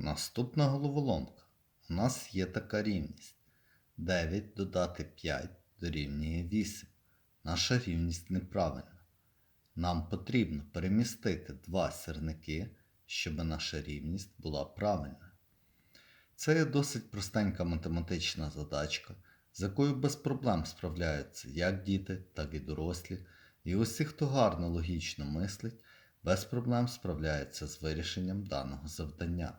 Наступна головоломка. У нас є така рівність. 9 додати 5 дорівнює 8. Наша рівність неправильна. Нам потрібно перемістити два сірники, щоб наша рівність була правильною. Це є досить простенька математична задачка, з якою без проблем справляються як діти, так і дорослі. І усі, хто гарно логічно мислить, без проблем справляються з вирішенням даного завдання.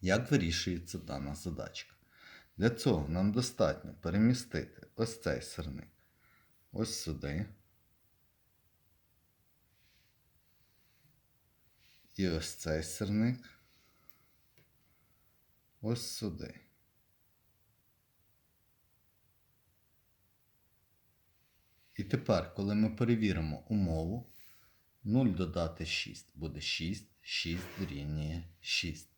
Як вирішується дана задачка? Для цього нам достатньо перемістити ось цей сирник ось сюди. І ось цей сирник ось сюди. І тепер, коли ми перевіримо умову, 0 додати 6 буде 6, 6 дорівнює 6.